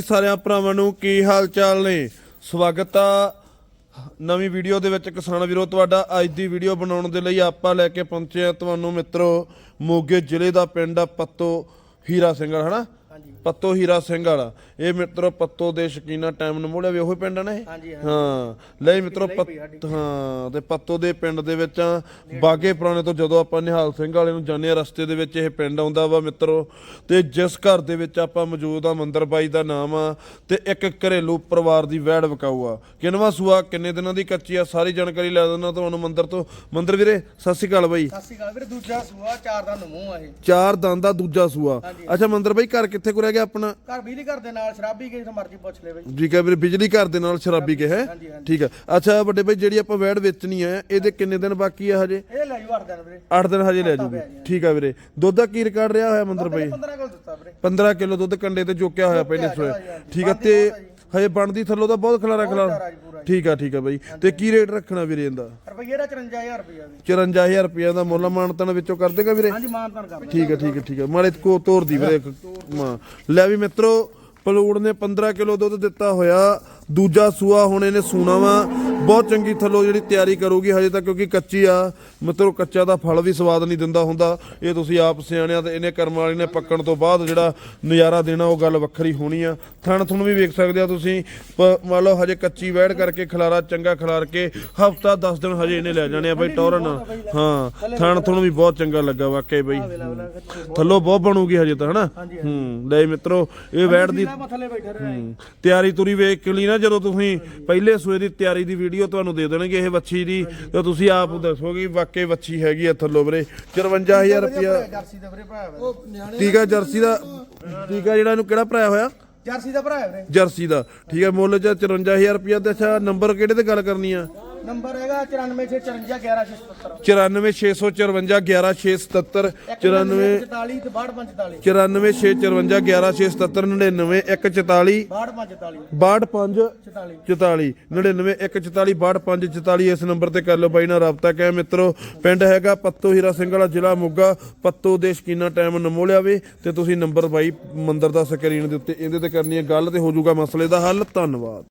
ਸਾਰਿਆਂ ਭਰਾਵਾਂ ਨੂੰ ਕੀ ਹਾਲ ਚਾਲ ਨੇ? ਸਵਾਗਤ ਆ ਨਵੀਂ ਵੀਡੀਓ ਦੇ ਵਿੱਚ ਕਿਸਾਨ ਵੀਰੋ, ਤੁਹਾਡਾ ਅੱਜ ਦੀ ਵੀਡੀਓ ਬਣਾਉਣ ਦੇ ਲਈ ਆਪਾਂ ਲੈ ਕੇ ਪਹੁੰਚੇ ਆ ਤੁਹਾਨੂੰ ਮਿੱਤਰੋ, ਮੋਗੇ ਜ਼ਿਲ੍ਹੇ ਦਾ ਪਿੰਡ ਆ ਪੱਤੋ ਹੀਰਾ ਸਿੰਘ ਵਾਲਾ ਹਨਾ ਪੱਤੋ ਹੀਰਾ ਸਿੰਘ ਵਾਲਾ। ਇਹ ਮਿੱਤਰੋ ਪੱਤੋ ਦੇ ਸ਼ਕੀਨਾ ਟਾਈਮ ਨਮੋੜਿਆ ਵੀ ਉਹੀ ਪਿੰਡ ਨੇ ਹਾਂਜੀ, ਹਾਂ। ਲੈ ਮਿੱਤਰੋ ਪੱਤ- ਹਾਂ ਤੇ ਪੱਤੋ ਦੇ ਪਿੰਡ ਦੇ ਵਿੱਚ ਆ ਬਾਗੇ ਪੁਰਾਣੇ ਤੋਂ ਜਦੋਂ ਆਪਾਂ ਨਿਹਾਲ ਸਿੰਘ ਵਾਲੇ ਨੂੰ ਜਾਂਦੇ ਆ ਰਸਤੇ ਦੇ ਵਿੱਚ ਇਹ ਪਿੰਡ ਆਉਂਦਾ ਵਾ ਮਿੱਤਰੋ। ਤੇ ਜਿਸ ਘਰ ਦੇ ਵਿੱਚ ਆਪਾਂ ਮੌਜੂਦ ਆ ਮੰਦਰ ਬਾਈ ਦਾ ਨਾਮ ਆ ਤੇ ਇੱਕ ਘਰੇਲੂ ਪਰਿਵਾਰ ਦੀ ਵੈੜ ਵਿਕਾਊ ਆ। ਕਿੰਨਵਾ ਸੂਆ ਕਿੰਨੇ ਦਿਨਾਂ ਦੀ ਕੱਚੀ ਆ ਸਾਰੀ ਜਾਣਕਾਰੀ ਲੈ ਦਿੰਦਾ ਤੁਹਾਨੂੰ ਮੰਦਰ ਤੋਂ। ਮੰਦਰ ਵੀਰੇ ਸਤਿ ਸ਼੍ਰੀ ਅਕਾਲ ਬਾਈ। ਸਤਿ ਸ਼੍ਰੀ ਅਕਾਲ ਵੀਰੇ ਦੂਜਾ ਸੂਆ ਚਾਰ ਦਾ ਨਮੂਹ ਆ ਇਹ। ਚਾਰ ਦੰਦ ਦਾ ਦੂਜਾ ਸੂਆ। ਅੱਛਾ ਮੰਦਰ ਬਾਈ ਘਰ ਕਿੱਥੇ ਕੋ ਰਹਿ ਗਿਆ ਆਪਣਾ? ਘਰ ਬਿਜਲੀ ਘਰ ਦੇ ਨਾਲ ਸ਼ਰਾਬੀ ਕਿਸੇ ਤੋਂ ਮਰਜ਼ੀ ਪੁੱਛ ਲੈ ਬਈ ਠੀਕ ਹੈ ਵੀਰੇ ਬਿਜਲੀ ਘਰ ਦੇ ਨਾਲ ਸ਼ਰਾਬੀ ਕੇ ਹੈ? ਹਾਂਜੀ, ਹਾਂਜੀ। ਠੀਕ ਹੈ। ਅੱਛਾ ਵੱਡੇ ਬਾਈ ਜਿਹੜੀ ਆਪਾਂ ਵੈੜ ਵੇਚਣੀ ਹੈ ਇਹਦੇ ਕਿੰਨੇ ਦਿਨ ਬਾਕੀ ਆ ਹਜੇ? ਇਹ ਲੈ ਜੂ 8 ਦਿਨ ਵੀਰੇ। 8 ਦਿਨ ਹਜੇ ਲੈ ਜੂਗੀ। ਠੀਕ ਹੈ ਵੀਰੇ। ਦੁੱਧ ਦਾ ਕੀ ਰਿਕਾਰਡ ਰਿਹਾ ਹੋਇਆ ਮੰਦਰ ਬਾਈ 15 ਕਿਲੋ ਦਿੱਤਾ ਵੀਰੇ। 15 ਕਿਲੋ ਦੁੱਧ ਕੰਡੇ ਤੇ ਚੋਕਿਆ ਹੋਇਆ ਪਹਿਲੇ ਸੋਏ ਠੀਕ ਹੈ ਤੇ ਹਜੇ ਬਣਦੀ ਥੱਲੋਂ ਤਾਂ ਬਹੁਤ ਖਲਾਰਾ ਖਲਾਰਾ। ਠੀਕ ਆ ਠੀਕ ਆ ਬਾਈ। ਤੇ ਕੀ ਰੇਟ ਰੱਖਣਾ ਵੀਰੇ ਇਹਦਾ? ਰੁਪਈਏ ਦਾ 54000 ਰੁਪਈਆ ਵੀ 54000 ਰੁਪਏ ਦਾ ਮੁੱਲ ਮਾਨਤਨ ਵਿੱਚੋਂ ਕਰ ਦੇਗਾ ਵੀਰੇ? ਹਾਂਜੀ ਮਾਨਤਾਨ ਕਰ ਠੀਕ ਹੈ ਠੀਕ ਹੈ ਠੀਕ ਹੈ ਮਾੜੇ ਕੋ ਤੋਰ ਦੀ ਵੀਰੇ ਲੈ ਵੀ ਮਿੱਤਰੋ ਪਲੂੜ ਨੇ 15 ਕਿਲੋ ਦੁੱਧ ਦਿੱਤਾ ਹੋਇਆ। ਦੂਜਾ ਸੂਆ ਹੁਣ ਇਹਨੇ ਸੂਣਾ ਵਾ। ਬਹੁਤ ਚੰਗੀ ਥੱਲੋਂ ਜਿਹੜੀ ਤਿਆਰੀ ਕਰੂਗੀ ਹਜੇ ਤਾਂ ਕਿਉਂਕਿ ਕੱਚੀ ਆ। ਮਿੱਤਰੋ ਕੱਚਾ ਦਾ ਫਲ ਵੀ ਸਵਾਦ ਨਹੀਂ ਦਿੰਦਾ ਹੁੰਦਾ। ਇਹ ਤੁਸੀਂ ਆਪ ਸਿਆਣਿਆ ਤੇ ਇਹਨੇ ਕਰਮ ਵਾਲੀ ਨੇ ਪੱਕਣ ਤੋਂ ਬਾਅਦ ਜਿਹੜਾ ਨਜ਼ਾਰਾ ਦੇਣਾ ਉਹ ਗੱਲ ਵੱਖਰੀ ਹੋਣੀ ਆ। ਥਣ ਤੁਹਾਨੂੰ ਵੀ ਵੇਖ ਸਕਦੇ ਆ ਤੁਸੀਂ। ਮੰਨ ਲਓ ਹਜੇ ਕੱਚੀ ਵੈੜ ਕਰਕੇ ਖਲਾਰਾ ਚੰਗਾ ਖਲਾਰ ਕੇ ਹਫਤਾ 10 ਦਿਨ ਹਜੇ ਇਹਨੇ ਲੈ ਜਾਣੇ ਆ ਬਈ ਟੌਰਨ। ਹਾਂ ਥਣ ਤੁਹਾਨੂੰ ਵੀ ਬਹੁਤ ਚੰਗਾ ਲੱਗਾ ਵਾਕਈ ਬਈ। ਥੱਲੋਂ ਬਹੁਤ ਬਣੂਗੀ ਹਜੇ ਤਾਂ ਹਨਾ? ਹੂੰ ਲੈ ਮਿੱਤਰੋ ਇਹ ਵੈੜ ਦੀ ਤਿਆਰੀ ਤੁਰੀ ਵੇਖ ਕੇ ਲਈ ਨਾ ਜਦੋਂ ਤੁਸੀਂ ਪਹਿਲੇ ਸੂਏ ਦੀ ਤਿਆਰੀ ਦੀ ਵੀਡੀਓ ਤੁਹਾਨੂੰ ਦੇ ਦੇਣਗੇ ਇਹ ਵੱਛੀ ਦੀ ਤੇ ਤੁਸੀਂ ਆਪ ਦੱਸੋਗੇ ਵਾਕਈ ਵੱਛੀ ਹੈਗੀ ਆ ਥੱਲੋਂ ਵੀਰੇ। 54000 ਰੁਪਿਆ ਜਰਸੀ ਦਾ ਵੀਰੇ ਭਰਾ ਟੀਕਾ ਜਰਸੀ ਦਾ ਟੀਕਾ ਜਿਹੜਾ ਇਹਨੂੰ ਕਿਹੜਾ ਭਰਾਇਆ ਹੋਇਆ? ਜਰਸੀ ਦਾ ਭਰਾ ਵੀਰੇ। ਜਰਸੀ ਦਾ। ਠੀਕ ਹੈ ਮੁੱਲ ਚ 54000 ਰੁਪਿਆ ਤੇ ਅੱਛਾ ਨੰਬਰ ਕਿਹੜੇ ਤੇ ਗੱਲ ਕਰਨੀ ਆ? ਨੰਬਰ ਹੈਗਾ 9454 94654 11677 94 44 ਤੇ 6245 94654 11677 99 144 6245 62 44 44 99 144 62 44 ਇਸ ਨੰਬਰ ਤੇ ਕਰ ਲਓ ਬਾਈ ਨਾਲ ਰਾਬਤਾ ਕਹਿ ਮਿੱਤਰੋ ਪਿੰਡ ਹੈਗਾ ਪੱਤੋ ਹੀਰਾ ਸਿੰਘ ਵਾਲਾ ਜ਼ਿਲ੍ਹਾ ਮੋਗਾ। ਪੱਤੋ ਦੇ ਸ਼ਕੀਨਾ ਟਾਈਮ ਨਮੋਲਿਆ ਵੇ ਤੇ ਤੁਸੀਂ ਨੰਬਰ ਬਾਈ ਮੰਦਰ ਦਾ ਸਕਰੀਨ ਦੇ ਉੱਤੇ ਇਹਦੇ ਤੇ ਕਰਨੀ ਹੈ ਗੱਲ ਤੇ ਹੋ ਜਾਊਗਾ ਮਸਲੇ ਦਾ ਹੱਲ। ਧੰਨਵਾਦ।